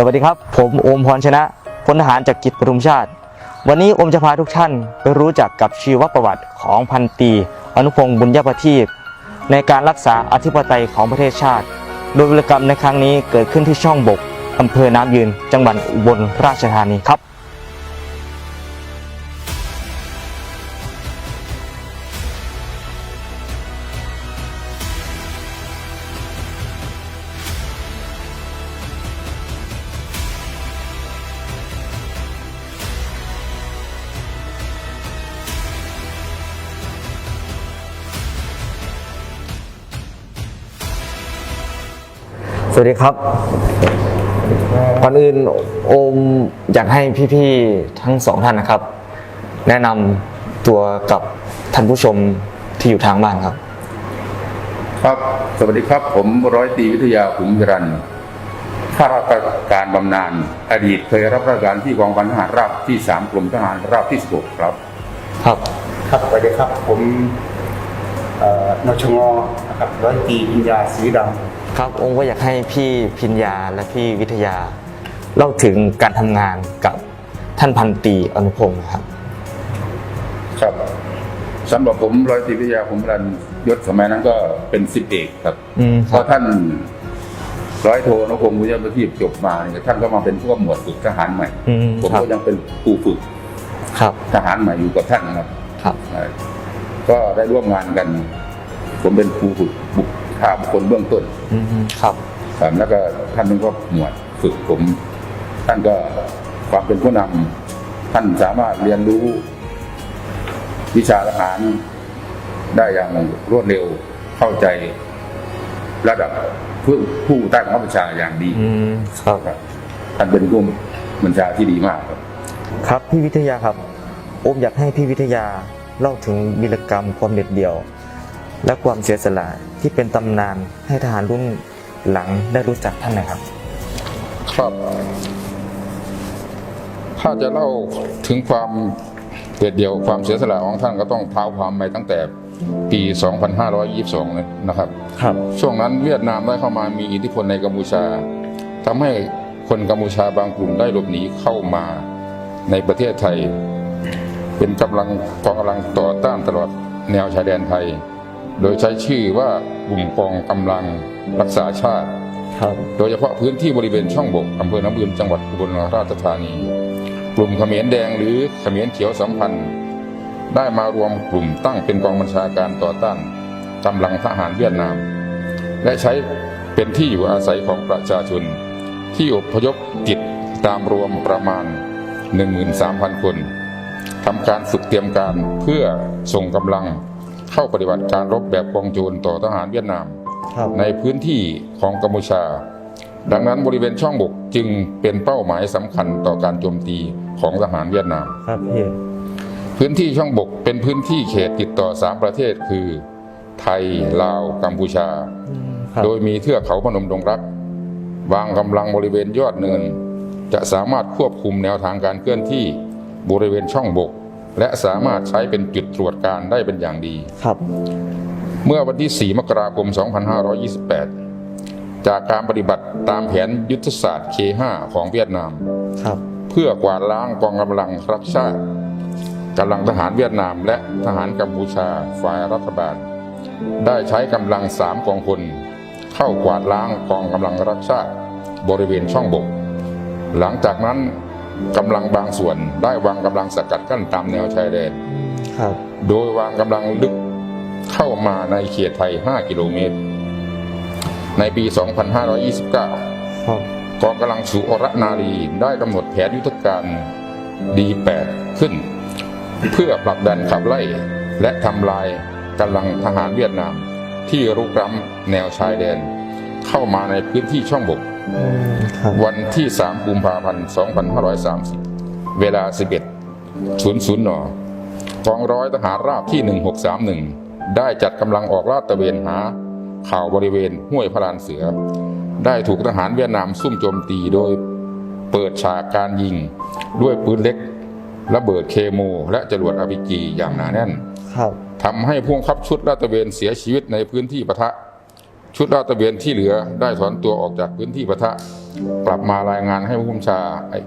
สวัสดีครับ ผมโอมพรชนะพลทหารจากกิจปทุมชาติ วันนี้โอมจะพาทุกท่านไปรู้จักกับชีวประวัติของพันตีอนุพงศ์บุญญประทีปในการรักษาอธิปไตยของประเทศชาติ โดยวิรกรรมในครั้งนี้เกิดขึ้นที่ช่องบกอำเภอน้ำยืน จังหวัดอุบลราชธานีครับ วัสดีครับ ก่อนอื่นโอมอยากให้พี่ๆทั้งสองท่านนะครับ แนะนำตัวกับท่านผู้ชมที่อยู่ทางบ้านครับ ครับ สวัสดีครับ ผมร้อยตรีวิทยาขุมจรันข้าราชการบำนาญอดีตเคยรับราชการที่กองพันทหารราบที่3กรมทหารราบที่16ครับ ครับ ครับสวัสดีครับ ผมเอ่อนชงนะครับร้อยตรีปัญญาศรีด ครับโอมก็อยากให้พี่พิญญาและพี่วิทยา เล่าถึงการทำงานกับท่านพันตรีอนุพงศ์ครับ ครับสำหรับผมร้อยตรีวิทยาขุมจรันยศสมัยนั้นก็เป็นสิบเอกครับอืมเพครับ ราะท่านร้อยโทนพงศ์วิทยาประทีปจบมาเนี่ยท่านก็มาเป็นผู้หมวดฝึกทหารใหม่ อืมผมครับก็ยังเป็นครูฝึกครับ ทหารใหม่อยู่กับท่านนะครับ ครับเอ่อก็ได้ร่วมงานกัน ผมเป็นครูฝึกบุ คคาบุคคลเบื้องต้นอืมครับ ครับแล้วก็ท่านนึงก็หมวดฝึกผม ท่านก็ความเป็นผู้นำท่านสามารถเรียนรู้ วิชาทหารได้อย่างรวดเร็วเข้าใจระดับผู้ผู้ใต้บังคับบัญชาอย่างดีอืมครับ ครับท่านเป็นผู้บัญชาที่ดีมากครับ ครับพี่วิทยาครับ โอมอยากให้พี่วิทยาเล่าถึงวีรกรรมความเด็ดเดี่ยว และความเสียสละที่เป็นตำนานให้ทหารรุ่นหลังได้รู้จักท่านหนะครับ ครับถ้าจะเล่าถึงความเด็ดเดี่ยวความเสียสละของท่านก็ต้องเท้าความไปตั้งแต่ปี 2522เลยนะครับครับ ช่วงนั้นเวียดนามได้เข้ามามีอิทธิพลในกัมพูชาทำให้คนกัมพูชาบางกลุ่มได้หลบหนีเข้ามาในประเทศไทย เป็นกำลังกองกำลังต่อต้านตลอดแนวชายแดนไทย โดยใช้ชื่อว่ากลุ่มกองกำลังรักษาชาติ ครับ โดยเฉพาะพื้นที่บริเวณช่องบกอำเภอน้ำบืนจังหวัดอุบลราชธานี กลุ่มเขมรแดงหรือเขมรเขียวสัมพันธ์ ได้มารวมกลุ่มตั้งเป็นกองบัญชาการต่อต้านกำลังทหารเวียดนาม และใช้เป็นที่อยู่อาศัยของประชาชน ที่อพยพติดตามรวมประมาณ 13,000 คนทำการฝึกเตรียมการเพื่อส่งกำลัง เข้าปฏิบัติการรบแบบกองโจรต่อทหารเวียดนามครับในพื้นที่ของกัมพูชา ดังนั้นบริเวณช่องบกจึงเป็นเป้าหมายสำคัญต่อการโจมตีของทหารเวียดนามครับพี่พื้นที่ช่องบกเป็นพื้นที่เขตติดต่อสามประเทศคือ ไทยลาวกัมพูชาครับโดยมีเทือกเขาพนมดงรัก วางกำลังบริเวณยอดเนิน จะสามารถควบคุมแนวทางการเคลื่อนที่บริเวณช่องบก และสามารถใช้เป็นจุดตรวจการได้เป็นอย่างดี ครับ เมื่อวันที่ 4 มกราคม 2528 จากการปฏิบัติตามแผนยุทธศาสตร์ K5 ของเวียดนาม ครับ เพื่อกวาดล้างกองกำลังรักชาติกำลังทหารเวียดนาม และทหารกัมพูชาฝ่ายรัฐบาล ได้ใช้กำลังสามกองพลเข้ากวาดล้างกองกำลังรักชาติ บริเวณช่องบก หลังจากนั้น กำลังบางส่วนได้วางกำลังสกัดกั้นตามแนวชายแดนครับ โดยวางกำลังลึกเข้ามาในเขตไทย 5 กิโลเมตร ในปี 2529ครับกองกำลังสุอรนารีได้กำหนดแผนยุทธการดี8ขึ้น เพื่อผลักดันขับไล่ และทำลายกำลังทหารเวียดนาม ที่รุกล้ำแนวชายแดน เข้ามาในพื้นที่ช่องบกอืมครับ วันที่ 3 กุมภาพันธ์ 2530 เวลา 11.00 น กองร้อยทหารราบที่ 1631 ได้จัดกำลังออกลาดตระเวนหา ข่าวบริเวณห้วยพระลานเสือ ได้ถูกทหารเวียดนามซุ่มโจมตีโดยเปิดฉากการยิง ด้วยปืนเล็ก ระเบิดเคโม และจรวดอาร์พีจีอย่างหนาแน่นครับทำให้พวงคับชุดลาดตระเวนเสียชีวิตในพื้นที่ปะทะ ชุดลาดตระเวนที่เหลือได้ถอนตัวออกจากพื้นที่ปะทะ กลับมารายงานให้ผู้บัญชาให้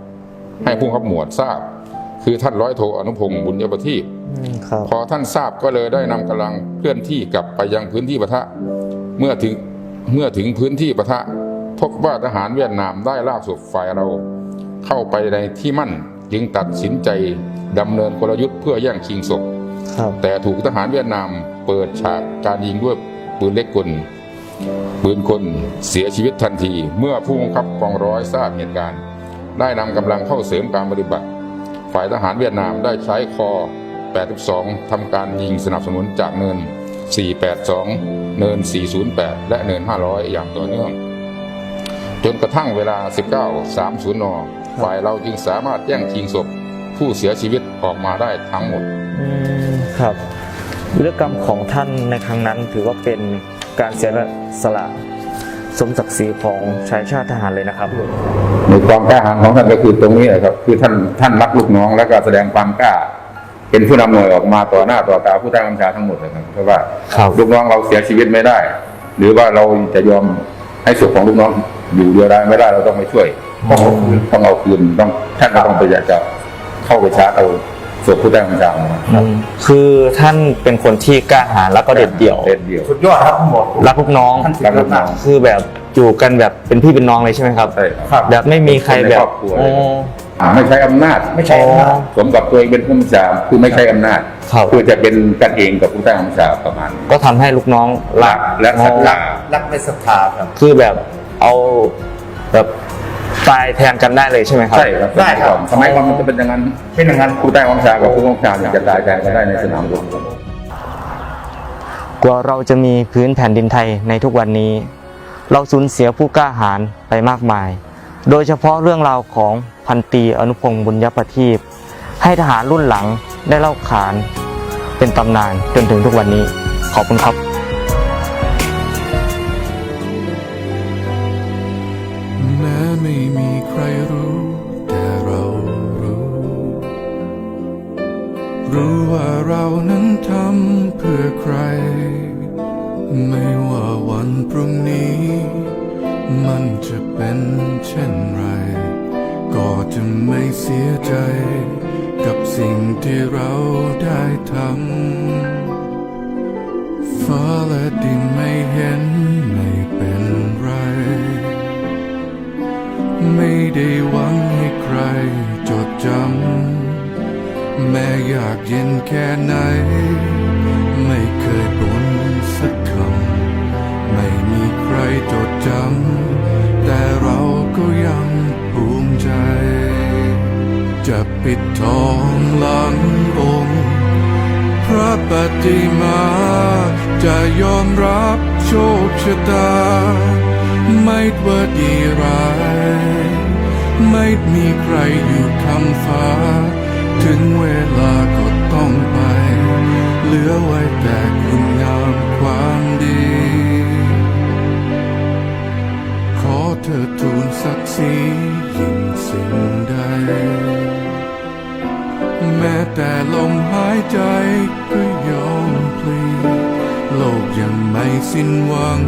ให้ผู้ขับหมวดทราบ คือท่านร้อยโทอนุพงศ์บุญยประทีปอืมครับพอท่านทราบก็เลยได้นำกำลังเคลื่อนที่กลับไปยังพื้นที่ปะทะ เมื่อถึงเมื่อถึงพื้นที่ปะทะ พบว่าทหารเวียดนามได้ลากศพฝ่ายเรา เข้าไปในที่มั่นจึงตัดสินใจดำเนินกลยุทธ์เพื่อแย่งชิงศพครับแต่ถูกทหารเวียดนามเปิดฉากการยิงด้วยปืนเล็กกล ปืนคนเสียชีวิตทันที เมื่อผู้บังคับกองร้อยทราบเหตุการณ์ ได้นำกำลังเข้าเสริมการปฏิบัติ ฝ่ายทหารเวียดนามได้ใช้คอ 82 ทำการยิงสนับสนุนจากเนิน 482 เนิน 408 และเนิน 500 อย่างต่อเนื่อง จนกระทั่งเวลา 19.30 น ฝ่ายเราจึงสามารถแย่งชิงศพผู้เสียชีวิตออกมาได้ทั้งหมดครับวิรกรรมของท่านในครั้งนั้นถือว่าเป็น การเสียสละสมศักดิ์ศรีของชายชาติทหารเลยนะครับในความกล้าหาญของท่านก็คือตรงนี้แหละครับ คือท่านท่านรักลูกน้อง แล้วก็แสดงความกล้า เป็นผู้นำหน่วยออกมาต่อหน้าต่อตาผู้ใต้บัญชาทั้งหมดเลยครับเพราะว่าครับลูกน้องเราเสียชีวิตไม่ได้ หรือว่าเราจะยอมให้ศพของลูกน้องอยู่เดียวได้ไม่ได้เราต้องไปช่วยต้องเอาคืนต้องเอาคืนต้องท่านก็ต้องไปอยากจะเข้าไปชาร์จเอา ศพผู้ใต้บัญชาออกมาอืมคือท่านเป็นคนที่กล้าหาญแล้วก็เด็ดเดี่ยว เด็ดเดี่ยวสุดยอดครับคุณหมอ รักลูกน้องท่านสุดรักยลูอดกน้มาอกงคือแบบอยู่กันแบบเป็นพี่เป็นน้องเลยใช่ไหมครับ ใช่ครับครับแบบไม่มีใครแบบในครอบครัวเลยโอ้อ่าไม่ใช้อำนาจ ไม่ใช่อำนาจสมกับตัวเองเป็นผู้บัญชาคือไม่ใช้อำนาจครับคือจะเป็นกันเองกับผู้ใต้บัญชาประมาณนี้ก็ทำให้ลูกน้องรัรักกและศรัทธารักและศรัทธาครับ คือแบบเอาแบบ ตายแทนกันได้เลยใช่ไหมครับ ใช่ครับได้ครับสมัยก่อนมันจะเป็นอย่างนั้นเป็นอย่างนั้นผู้ใต้บัญชากับผู้บัญชาเนี่ยจะตายใจกันได้ในสนามรบกว่าเราจะมีพื้นแผ่นดินไทยในทุกวันนี้ เราสูญเสียผู้กล้าหาญไปมากมาย โดยเฉพาะเรื่องราวของพันตรีอนุพงศ์บุญยประทีปให้ทหารรุ่นหลังได้เล่าขานเป็นตำนานจนถึงทุกวันนี้ขอบคุณครับ จะไม่เสียใจ กับสิ่งที่เราได้ทำฟ้าและดินไม่เห็นไม่เป็นไร ไม่ได้หวังให้ใครจดจำ แม้อยากเย็นแค่ไหน ไม่เคยบ่นสักคำ ไม่มีใครจดจำ แต่เราก็ยังภูมิใจ จะปิดทองหลังองค์ พระปฏิมาจะยอมรับโชคชะตา ไม่ว่าดีร้าย ไม่มีใครอยู่คำฟ้า ถึงเวลาก็ต้องไป เหลือไว้แต่คุณงามความ ใจก็ยอมพลีโลกยังไม่สิ้นหวัง